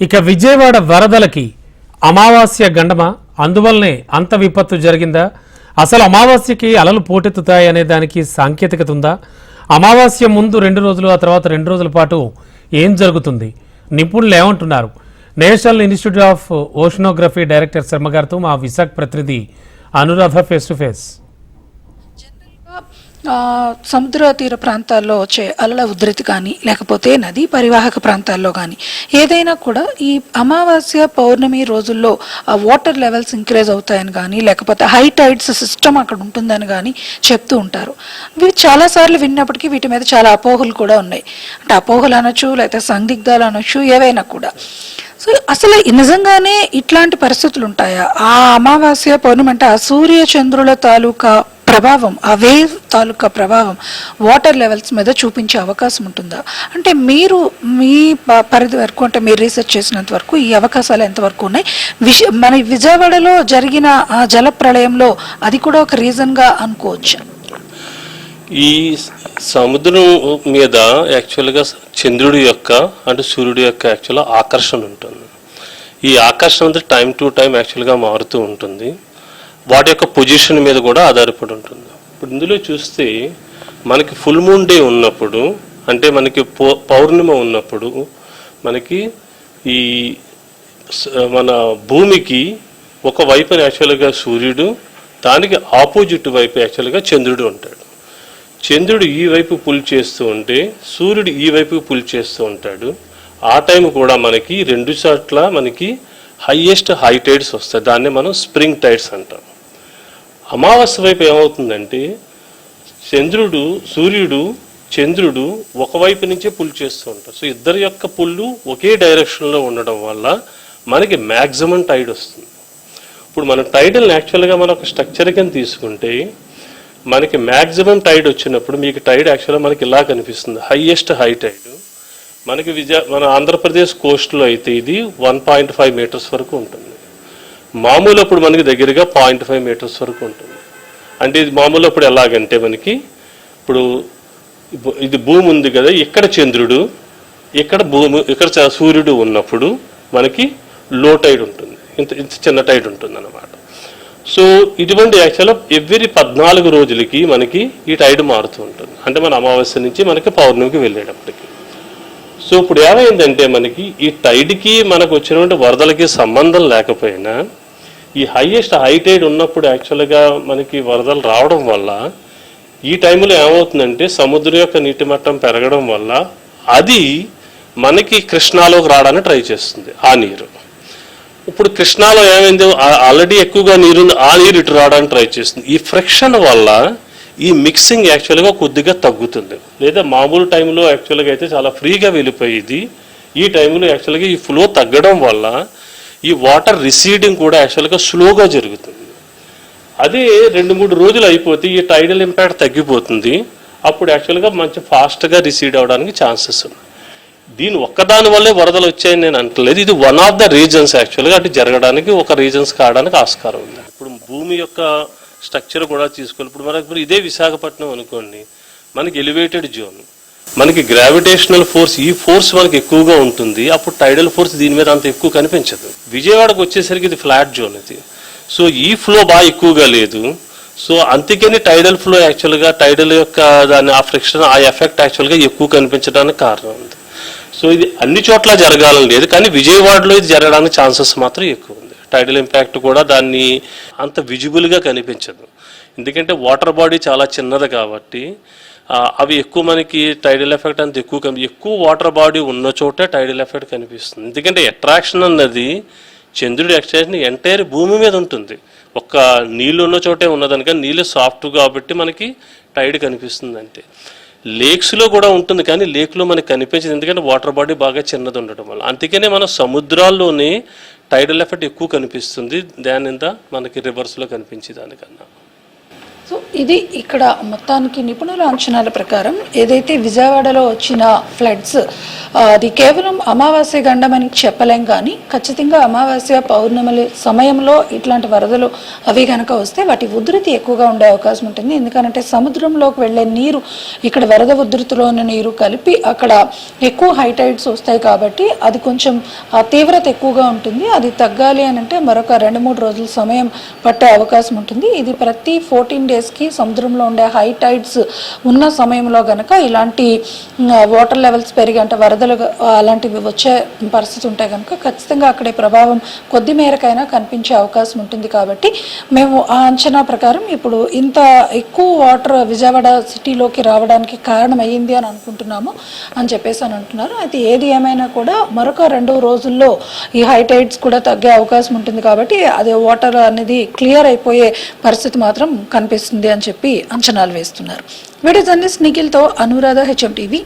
ఇక విజయవాడ వరదలకి అమావాస్య గండమా? అందువల్లనే అంత విపత్తు జరిగిందా? అసలు అమావాస్యకి అలలు పోటెత్తుతాయి అనే దానికి సాంకేతికత ఉందా? అమావాస్య ముందు రెండు రోజులు ఆ తర్వాత రెండు రోజుల పాటు ఏం జరుగుతుంది? నిపుణులు ఏమంటున్నారు? National institute of oceanography director Sharma గారితో మా విశాఖ ప్రతినిధి అనురాధ ఫేస్ టు ఫేస్. సముద్ర తీర ప్రాంతాల్లో వచ్చే అలల ఉధృతి కానీ లేకపోతే నదీ పరివాహక ప్రాంతాల్లో కానీ ఏదైనా కూడా ఈ అమావాస్య పౌర్ణమి రోజుల్లో ఆ వాటర్ లెవెల్స్ ఇంక్రీజ్ అవుతాయని కానీ లేకపోతే హై టైడ్స్ సిస్టమ్ అక్కడ ఉంటుందని కానీ చెప్తూ ఉంటారు. ఇవి చాలాసార్లు విన్నప్పటికీ వీటి మీద చాలా అపోహలు కూడా ఉన్నాయి. అంటే అపోహలు అనొచ్చు లేకపోతే సందిగ్ధాలు అనొచ్చు ఏవైనా కూడా. సో అసలు నిజంగానే ఇట్లాంటి పరిస్థితులు ఉంటాయా? ఆ అమావాస్య పౌర్ణమి అంటే ఆ సూర్య చంద్రుల తాలూకా ప్రభావం ఆ వేవ్ తాలూకా ప్రభావం వాటర్ లెవెల్స్ మీద చూపించే అవకాశం ఉంటుందా? అంటే మీరు మీ ప- పరిధి వరకు అంటే మీరు రీసెర్చ్ చేసినంత వరకు ఈ అవకాశాలు ఎంతవరకు ఉన్నాయి? విజ మన విజయవాడలో జరిగిన ఆ జల ప్రళయంలో అది కూడా ఒక రీజన్గా అనుకోవచ్చు? ఈ సముద్రం మీద యాక్చువల్గా చంద్రుడి యొక్క అంటే సూర్యుడి యొక్క యాక్చువల్గా ఆకర్షణ ఉంటుంది. ఈ ఆకర్షణ టైం టు టైం యాక్చువల్గా మారుతూ ఉంటుంది. వాటి యొక్క పొజిషన్ మీద కూడా ఆధారపడి ఉంటుంది. ఇప్పుడు ఇందులో చూస్తే మనకి ఫుల్ మూన్ డే ఉన్నప్పుడు అంటే మనకి పౌ- పౌర్ణిమ ఉన్నప్పుడు మనకి ఈ మన భూమికి ఒక వైపున యాక్చువల్గా సూర్యుడు దానికి ఆపోజిట్ వైపు యాక్చువల్గా చంద్రుడు ఉంటాడు. చంద్రుడు ఈ వైపు పుల్ చేస్తూ ఉంటే సూర్యుడు ఈ వైపు పుల్ చేస్తూ ఉంటాడు. ఆ టైం కూడా మనకి రెండు చోట్ల మనకి హయ్యెస్ట్ హై టైడ్స్ వస్తాయి. దాన్ని మనం స్ప్రింగ్ టైడ్స్ అంటాం. అమావాస్య వైపు ఏమవుతుందంటే చంద్రుడు సూర్యుడు చంద్రుడు ఒకవైపు నుంచే పుల్ చేస్తూ ఉంటారు. సో ఇద్దరి యొక్క పుల్లు ఒకే డైరెక్షన్లో ఉండడం వల్ల మనకి మ్యాక్సిమం టైడ్ వస్తుంది. ఇప్పుడు మన టైడల్ని యాక్చువల్గా మనం ఒక స్ట్రక్చర్ కింద తీసుకుంటే మనకి మ్యాక్సిమం టైడ్ వచ్చినప్పుడు మీకు టైడ్ యాక్చువల్గా మనకి ఇలా కనిపిస్తుంది. హైయెస్ట్ హై టైడ్ మనకి విజయ మన ఆంధ్రప్రదేశ్ కోస్ట్లో అయితే ఇది వన్ పాయింట్ ఫైవ్ మీటర్స్ వరకు ఉంటుంది. మామూలు అప్పుడు మనకి దగ్గరగా పాయింట్ ఫైవ్ మీటర్స్ వరకు ఉంటుంది. అంటే ఇది మామూలు అప్పుడు ఎలాగంటే మనకి ఇప్పుడు ఇది భూమి ఉంది కదా ఇక్కడ చంద్రుడు ఇక్కడ భూమి ఇక్కడ చ- సూర్యుడు ఉన్నప్పుడు మనకి లో టైడ్ ఉంటుంది. ఇంత ఇంత చిన్న టైడ్ ఉంటుంది అన్నమాట సో ఇటువంటి యాక్చువల్గా ఎవ్రీ పద్నాలుగు రోజులకి మనకి ఈ టైడ్ మారుతూ ఉంటుంది. అంటే మన అమావాస్య నుంచి మనకి పౌర్ణమికి వెళ్ళేటప్పటికి. సో ఇప్పుడు ఏమైందంటే మనకి ఈ టైడ్కి మనకు వచ్చినటువంటి వరదలకి సంబంధం లేకపోయినా ఈ హైయెస్ట్ హై టైడ్ ఉన్నప్పుడు యాక్చువల్గా మనకి వరదలు రావడం వల్ల ఈ టైంలో ఏమవుతుందంటే సముద్రం యొక్క నీటి మట్టం పెరగడం వల్ల అది మనకి కృష్ణాలోకి రావడానికి ట్రై చేస్తుంది ఆ నీరు. ఇప్పుడు కృష్ణాలో ఏమైంది ఆల్రెడీ ఎక్కువగా నీరు ఆ నీరు ఇటు రావడానికి ట్రై చేస్తుంది. ఈ ఫ్రిక్షన్ వల్ల ఈ మిక్సింగ్ యాక్చువల్గా కొద్దిగా తగ్గుతుంది. లేదా మామూలు టైంలో యాక్చువల్గా అయితే చాలా ఫ్రీగా వెళ్ళిపోయేది. ఈ టైంలో యాక్చువల్గా ఈ ఫ్లో తగ్గడం వల్ల ఈ వాటర్ రిసీడింగ్ కూడా యాక్చువల్గా స్లోగా జరుగుతుంది. అదే రెండు మూడు రోజులు అయిపోతే ఈ టైడల్ ఇంపాక్ట్ తగ్గిపోతుంది. అప్పుడు యాక్చువల్గా మంచి ఫాస్ట్గా రిసీడ్ అవడానికి ఛాన్సెస్ ఉన్నాయి. దీని ఒక్కదాని వల్లే వరదలు వచ్చాయని నేను అంటలేదు. ఇది వన్ ఆఫ్ ద రీజన్స్ యాక్చువల్గా అటు జరగడానికి ఒక రీజన్స్ కావడానికి ఆస్కారం ఉంది. ఇప్పుడు భూమి యొక్క స్ట్రక్చర్ కూడా తీసుకోవాలి ఇప్పుడు మనకి ఇప్పుడు ఇదే విశాఖపట్నం అనుకోండి. మనకి ఎలివేటెడ్ జోన్ మనకి గ్రావిటేషనల్ ఫోర్స్ ఈ ఫోర్స్ మనకి ఎక్కువగా ఉంటుంది. అప్పుడు టైడల్ ఫోర్స్ దీని మీద అంత ఎక్కువ కనిపించదు. విజయవాడకు వచ్చేసరికి ఇది ఫ్లాట్ జోన్ ఇది. సో ఈ ఫ్లో బాగా ఎక్కువగా లేదు. సో అందుకని టైడల్ ఫ్లో యాక్చువల్గా టైడల్ యొక్క దాని ఆ ఫ్రిక్షన్ ఆ ఎఫెక్ట్ యాక్చువల్గా ఎక్కువ కనిపించడానికి కారణం ఉంది. సో ఇది అన్ని చోట్ల జరగాలని లేదు. కానీ విజయవాడలో ఇది జరగడానికి ఛాన్సెస్ మాత్రం ఎక్కువ ఉంది. టైడల్ ఇంపాక్ట్ కూడా దాన్ని అంత విజిబుల్గా కనిపించదు. ఎందుకంటే వాటర్ బాడీ చాలా చిన్నది కాబట్టి అవి ఎక్కువ మనకి టైడల్ ఎఫెక్ట్ అంత ఎక్కువ కనిపి ఎక్కువ వాటర్ బాడీ ఉన్న చోటే టైడల్ ఎఫెక్ట్ కనిపిస్తుంది. ఎందుకంటే అట్రాక్షన్ అన్నది చంద్రుడి అట్రాక్షన్ ఎంటైర్ భూమి మీద ఉంటుంది. ఒక్క నీళ్ళు ఉన్న చోటే ఉన్నదనుక నీళ్ళు సాఫ్ట్ కాబట్టి మనకి టైడ్ కనిపిస్తుంది అంతే. లేక్స్లో కూడా ఉంటుంది కానీ లేక్లో మనకి కనిపించదు. ఎందుకంటే వాటర్ బాడీ బాగా చిన్నది ఉండడం వల్ల. అందుకనే మన సముద్రాల్లోనే టైడల్ ఎఫెక్ట్ ఎక్కువ కనిపిస్తుంది. దాని మనకి రివర్స్లో కనిపించే దానికన్నా. సో ఇది ఇక్కడ మొత్తానికి నిపుణుల అంచనాల ప్రకారం ఏదైతే విజయవాడలో వచ్చిన ఫ్లడ్స్ అది కేవలం అమావాస్య గండమని చెప్పలేం కానీ ఖచ్చితంగా అమావాస్య పౌర్ణమిల సమయంలో ఇట్లాంటి వరదలు అవి కనుక వస్తే వాటి ఉధృతి ఎక్కువగా ఉండే అవకాశం ఉంటుంది. ఎందుకంటే సముద్రంలోకి వెళ్ళే నీరు ఇక్కడ వరద ఉధృతిలో ఉన్న నీరు కలిపి అక్కడ ఎక్కువ హైటైడ్స్ వస్తాయి కాబట్టి అది కొంచెం తీవ్రత ఎక్కువగా ఉంటుంది. అది తగ్గాలి అని అంటే మరొక రెండు మూడు రోజుల సమయం పట్టే అవకాశం ఉంటుంది. ఇది ప్రతి ఫోర్టీన్ డేస్కి సముద్రంలో ఉండే హై టైడ్స్ ఉన్న సమయంలో గనక ఇలాంటి వాటర్ లెవెల్స్ పెరిగి అంటే వరదలు అలాంటివి వచ్చే పరిస్థితి ఉంటే కనుక ఖచ్చితంగా అక్కడే ప్రభావం కొద్ది మేరకైనా కనిపించే అవకాశం ఉంటుంది కాబట్టి మేము ఆ అంచనా ప్రకారం ఇప్పుడు ఇంత ఎక్కువ వాటర్ విజయవాడ సిటీలోకి రావడానికి కారణం అయ్యింది అని అనుకుంటున్నాము అని చెప్పేసి అని అంటున్నారు. అయితే ఏది ఏమైనా కూడా మరొక రెండు రోజుల్లో ఈ హై టైడ్స్ కూడా తగ్గే అవకాశం ఉంటుంది కాబట్టి అది వాటర్ అనేది క్లియర్ అయిపోయే పరిస్థితి మాత్రం కనిపిస్తుంది. అని చెప్పి అంచనాలు వేస్తున్నారు. వీడియో జర్నలిస్ట్ నిఖిల్తో అనురాధ హెచ్ఎం టీవీ